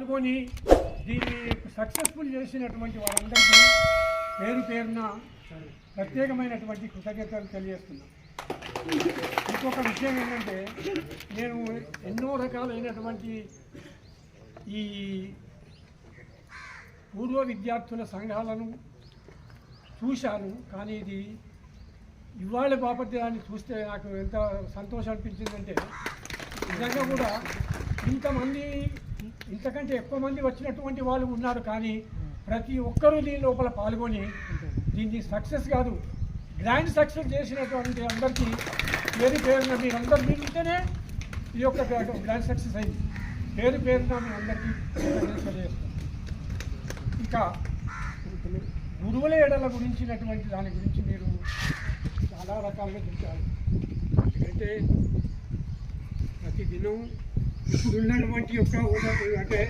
పాల్గొని దీన్ని సక్సెస్ఫుల్ చేసినటువంటి వాళ్ళందరికీ పేరు పేరున ప్రత్యేకమైనటువంటి కృతజ్ఞతలు తెలియజేస్తున్నాను ఇంకొక విషయం ఏంటంటే నేను ఎన్నో రకాలైనటువంటి ఈ పూర్వ విద్యార్థుల సంఘాలను చూశాను కానీ ఇది ఇవాళ బాపత్యాన్ని చూస్తే నాకు ఎంత సంతోషం అనిపించిందంటే నిజంగా కూడా ఇంతమంది ఇంతకంటే ఎక్కువ మంది వచ్చినటువంటి వాళ్ళు ఉన్నారు కానీ ప్రతి ఒక్కరూ దీని లోపల పాల్గొని దీన్ని సక్సెస్ కాదు గ్రాండ్ సక్సెస్ చేసినటువంటి అందరికీ పేరు పేరున మీరందరూ మీరు ఈ యొక్క గ్రాండ్ సక్సెస్ అయింది. పేరు పేరున మీ అందరికీ ఇంకా గురువుల ఎడల గురించినటువంటి దాని గురించి మీరు చాలా రకాలుగా చెప్పారు. ఎందుకంటే ప్రతి దినం ఇప్పుడున్నటువంటి యొక్క అంటే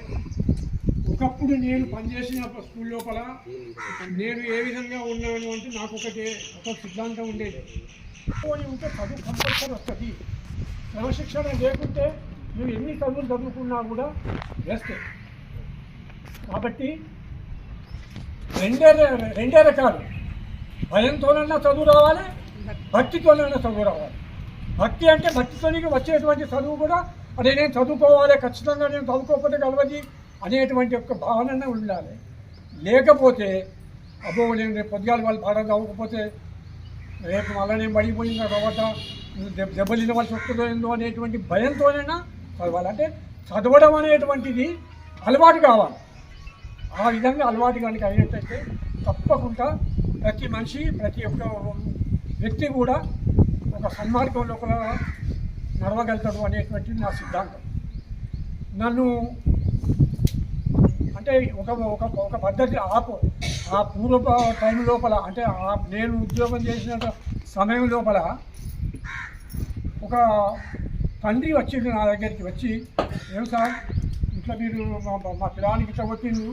ఒకప్పుడు నేను పనిచేసిన స్కూల్ లోపల నేను ఏ విధంగా ఉన్నాను అంటే నాకు ఒకటి ఒక సిద్ధాంతం ఉండేది. పోయి ఉంటే చదువు కంపల్సరీ వస్తుంది. క్రమశిక్షణ లేకుంటే నువ్వు ఎన్ని చదువులు చదువుకున్నా కూడా వేస్తే. కాబట్టి రెండే రెండే రకాలు. భయంతోనన్నా చదువు రావాలి భక్తితోనన్నా చదువు రావాలి. భక్తి అంటే భక్తితోనికి వచ్చేటువంటి చదువు కూడా అదే నేను చదువుకోవాలి ఖచ్చితంగా నేను చదువుకోకపోతే కలవది అనేటువంటి ఒక భావన ఉండాలి. లేకపోతే అబ్బో నేను రేపు పొద్దుగాల వాళ్ళు బాగా చదవకపోతే రేపు మళ్ళీ నేను పడిపోయిన తర్వాత దెబ్బ దెబ్బలు తినవలసి వస్తుందో ఏందో అనేటువంటి భయంతోనైనా చదవాలి. అంటే చదవడం అనేటువంటిది అలవాటు కావాలి. ఆ విధంగా అలవాటు కనుక అయినట్టయితే తప్పకుండా ప్రతి మనిషి ప్రతి ఒక్క వ్యక్తి కూడా ఒక సన్మార్గంలో కూడా నడవగలుగుతాడు అనేటువంటిది నా సిద్ధాంతం. నన్ను అంటే ఒక ఒక ఒక పద్ధతి ఆపు. ఆ పూర్వ టైం లోపల అంటే ఆ నేను ఉద్యోగం చేసిన సమయం లోపల ఒక తండ్రి వచ్చిండు నా దగ్గరికి వచ్చి ఏం సార్ ఇట్లా మీరు మా మా పిల్లానికి ఇట్లా కొట్టిండు?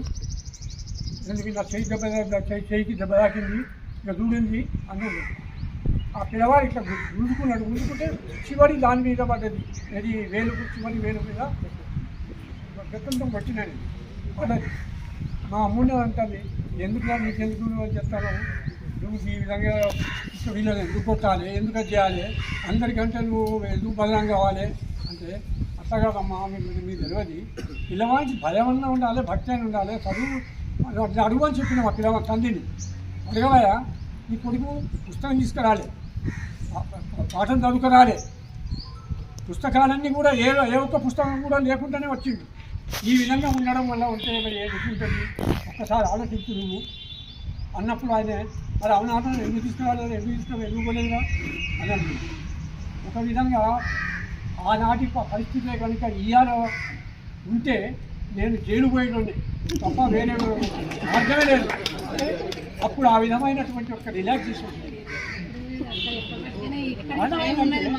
ఎందుకు నా చేయి దెబ్బ చేయికి దెబ్బ తాకింది? ఇక చూడింది అన్నాడు. ఆ పిల్లవాడు ఇట్లా గు- గుంజుకున్నాడు గుంజుకుంటే చివరి దాని మీద పడ్డది. అది వేలు చివరి వేలు మీద గతంతో కొట్టినాను పడ్డది. మా అమ్ముడు అంటుంది ఎందుకులా నీకెందుకు అని చెప్తాను నువ్వు ఈ విధంగా వీళ్ళని ఎందుకు కొట్టాలి? ఎందుకు చేయాలి? అందరికంటే నువ్వు ఎందుకు బలం కావాలి? అంటే అట్లా కాదమ్మా మీకు మీకు తెలియదు. పిల్లవాడికి భయం అన్నా ఉండాలి భక్తి అని ఉండాలి. చదువు అడుగు అని చెప్పిన మా పిల్లవాడి తండ్రిని. అడగవయ్యా నీ కొడుకు పుస్తకం తీసుకురాలే. పాఠం చదువుకురాలే. పుస్తకాలన్నీ కూడా ఏ ఏ ఒక్క పుస్తకం కూడా లేకుండానే వచ్చింది. ఈ విధంగా ఉండడం వల్ల ఉంటే మరి ఏది ఉంటుంది ఒక్కసారి ఆలోచించు నువ్వు. అన్నప్పుడు ఆయన మరి అవునాటం ఎందుకు తీసుకురాలేదు? ఎందుకు తీసుకురా ఎందుకు అని అన్నాడు. ఒక విధంగా ఆనాటి ప- పరిస్థితులే కనుక ఇవాళ ఉంటే నేను జైలు పోయేటోండి తప్ప వేరే మార్గమే లేదు. అప్పుడు ఆ విధమైనటువంటి ఒక రిలాక్సేషన్. ఇక్కడ ఉన్నది